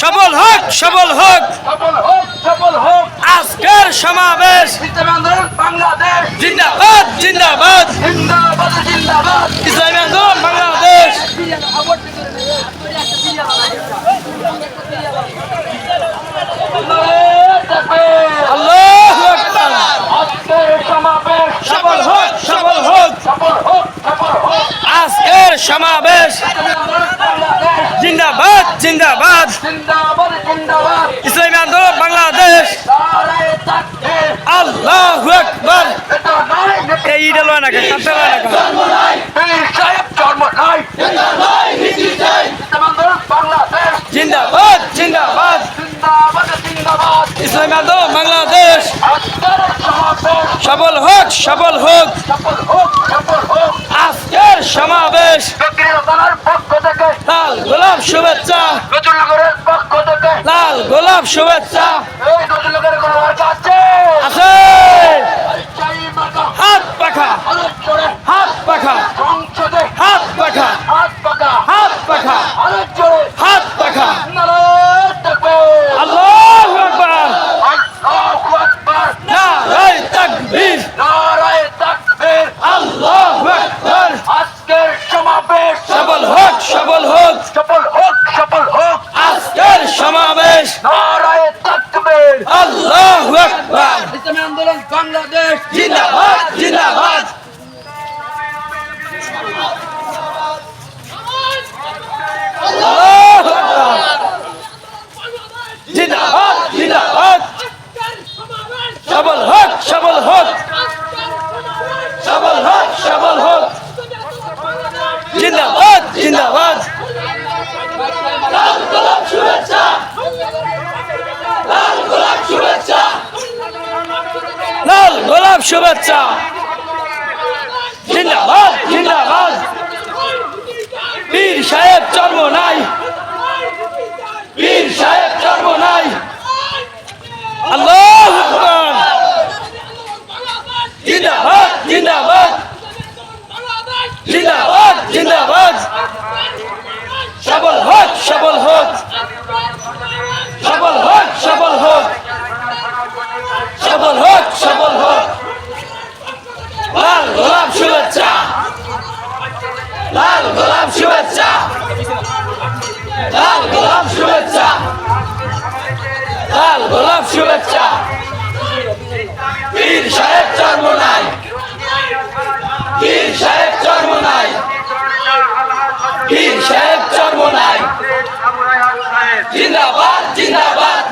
সফল হোক সফল হোক। আজকের সমাবেশ। বাংলাদেশ। জিন্দাবাদ জিন্দাবাদ। জিন্দাবাদ ইসলামী আন্দোলন বাংলাদেশ। সমাবেশ জিন্দাবাদ। জিন্দাবাদ জিন্দাবাদ। জিন্দাবাদ ইসলামী আন্দোলন বাংলাদেশ। আল্লাহু আকবার। এই ইডা লয় না কে না কে? পীর সাহেব জন্ম নাই। ইসলামী আন্দোলন বাংলাদেশ। জিন্দাবাদ জিন্দাবাদ। জিন্দাবাদ জিন্দাবাদ। ইসলামী আন্দোলন বাংলাদেশ। সফল হোক সফল হোক। সফল হোক সফল হোক। সমাবেশ। পক্ষ থেকে লাল গোলাপ শুভেচ্ছা। নজরুলনগরের পক্ষ থেকে লাল গোলাপ শুভেচ্ছা। এই কোনো আছে সেই মার্কা হাত পাখা আলোক জোরে হাত পাখা সংসদে হাত পাখা হাত পাকা হাত পাখা আলোক জোরে হাত পাখা নারায়ে তাকবীর আল্লাহু আকবার আল্লাহু আকবার নারায়ে তাকবীর নারায়ে তাকবীর আল্লাহু আকবার আজকের সমাবেশ সফল হোক সফল হোক সফল হোক সফল হোক আজকের সমাবেশ নারায়ে তাকবীর আল্লাহু আকবার ইসলামী আন্দোলন বাংলাদেশ জিন্দাবাদ জিন্দাবাদ আল্লাহু আকবার জিন্দাবাদ জিন্দাবাদ সবল হোক সবল হোক সবল হোক সবল হোক জিন্দাবাদ। লাল গোলাপ শুভেচ্ছা। লাল গোলাপ শুভেচ্ছা লাল গোলাপ শুভেচ্ছা জিন্দাবাদ জিন্দাবাদ। পীর সাহেব জন্ম নাই। পীর সাহেব জন্ম নাই। আল্লাহ জিন্দাবাদ জিন্দাবাদ জিন্দাবাদ সবল হোক সবল হোক সবল হোক সবল হোক সবল হোক সবল হোক। লাল গোলাপ শুভেচ্ছা। লাল গোলাপ শুভেচ্ছা। লাল গোলাপ শুভেচ্ছা। লাল গোলাপ শুভেচ্ছা। পীর সাহেব জন্ম নাই পীর সাহেব জন্ম নাই পীর সাহেব জন্ম নাই জিন্দাবাদ জিন্দাবাদ।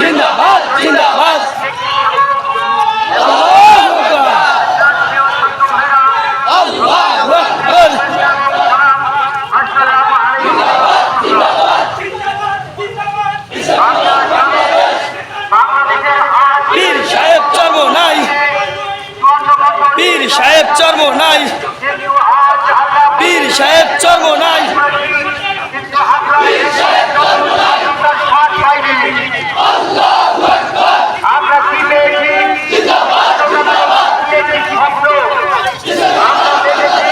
জিন্দাবাদ জিন্দাবাদ। পীর সাহেব জন্ম নাই পীর সাহেব জন্ম নাই পীর সাহেব জন্ম নাই আমরা কি পেয়েছি পেয়েছি শব্দ আমরা দেখেছি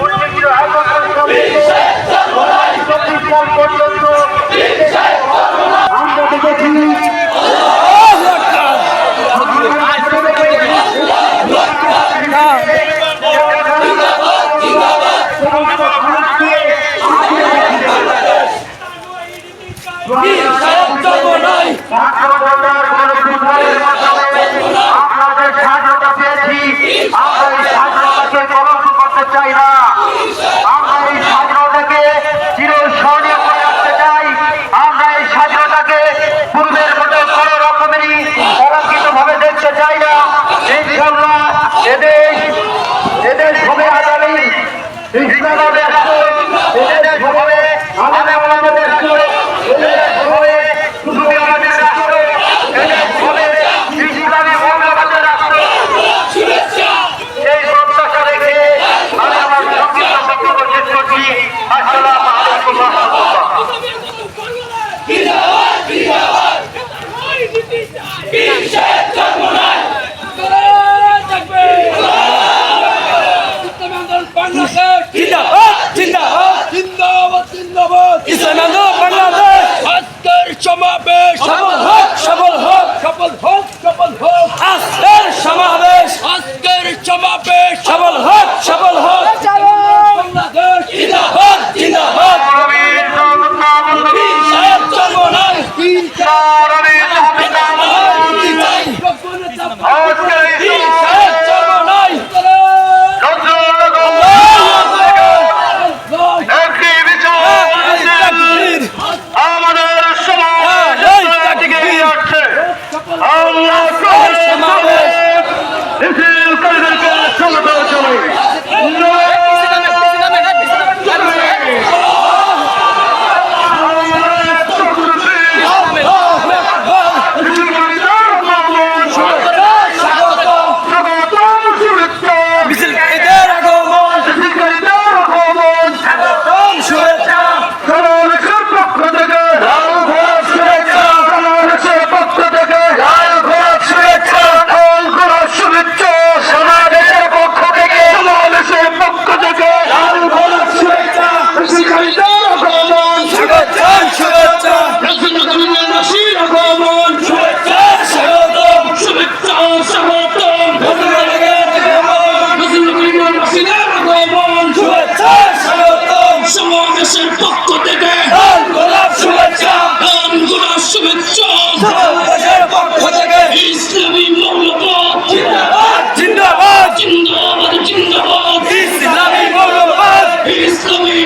উনিশশো একাত্তর সালে চব্বিশ সাল পর্যন্ত আমরা দেখেছি আল্লাহু আকবার পীর সাহেব জন্ম নাই আপনাদের স্বাধীনতা পেয়েছি আমরা কলঙ্ক করতে চাই না। জিন্দাবাদ পক্ষ থেকে হ্যাঁ, শুভেচ্ছা। হ্যাঁ, শুভেচ্ছা। পক্ষ থেকে। ইসলামী মৌলবাদ। জিন্দাবাদ জিন্দাবাদ। জিন্দাবাদ জিন্দাবাদ। ইসলামী মৌলবাদ। ইসলামী